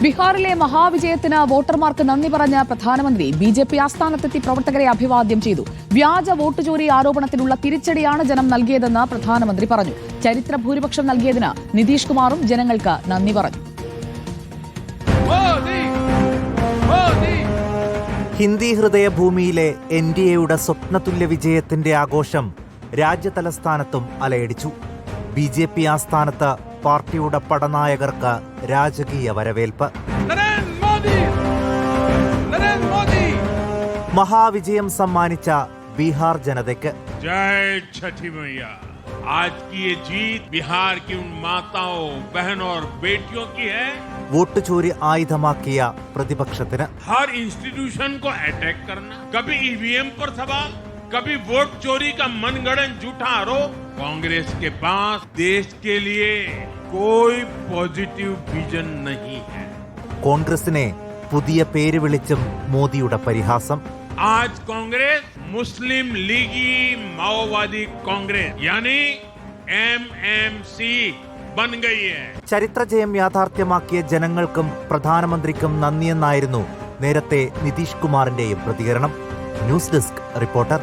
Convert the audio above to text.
ബീഹാറിലെ മഹാവിജയത്തിന് വോട്ടർമാർക്ക് നന്ദി പറഞ്ഞ പ്രധാനമന്ത്രി ബി ജെ പി ആസ്ഥാനത്തെത്തി പ്രവർത്തകരെ അഭിവാദ്യം ചെയ്തു. വ്യാജ വോട്ട് ചോരി ആരോപണത്തിനുള്ള തിരിച്ചടിയാണ് ജനം നൽകിയതെന്ന് പ്രധാനമന്ത്രി പറഞ്ഞു. ചരിത്ര ഭൂരിപക്ഷം നൽകിയതിന് നിതീഷ് കുമാറും ജനങ്ങൾക്ക് നന്ദി പറഞ്ഞു. ഹിന്ദി ഹൃദയഭൂമിയിലെ എൻ ഡി എയുടെ സ്വപ്നതുല്യ വിജയത്തിന്റെ ആഘോഷം രാജ്യതലസ്ഥാനത്തും അലയടിച്ചു. ബി ജെ പി ആസ്ഥാനത്ത് പാർട്ടിയുടെ പടനായകർക്ക് രാജകീയ വരവേൽപ്പ് नरेंद्र मोदी नरेंद्र मोदी മഹാവിജയം സമ്മാനിച്ച ബീഹാർ ജനതയ്ക്ക് जय छठी मैया आज की ये जीत बिहार की उन माताओं बहनों और बेटियों की है വോട്ട് ചോരി ആയുധമാക്കിയ പ്രതിപക്ഷത്തിന് हर इंस्टीट्यूशन को अटैक करना कभी ईवीएम पर सवाल कभी वोट चोरी का मनगढ़ंत झूठा आरोप कांग्रेस के पास देश के लिए കോയ് പോസിറ്റീവ് വിഷൻ നഹി ഹൈ കോൺഗ്രസിനെ പുതിയ പേര് വിളിച്ചും മോദിയുടെ പരിഹാസം. ആജ് കോൺഗ്രസ് മുസ്ലിം ലീഗി മാവോവാദി കോൺഗ്രസ് യാനി എം എം സി ചരിത്ര ജയം യാഥാർത്ഥ്യമാക്കിയ ജനങ്ങൾക്കും പ്രധാനമന്ത്രിക്കും നന്ദിയെന്നായിരുന്നു നേരത്തെ നിതീഷ് കുമാറിന്റെയും പ്രതികരണം. News desk reporter.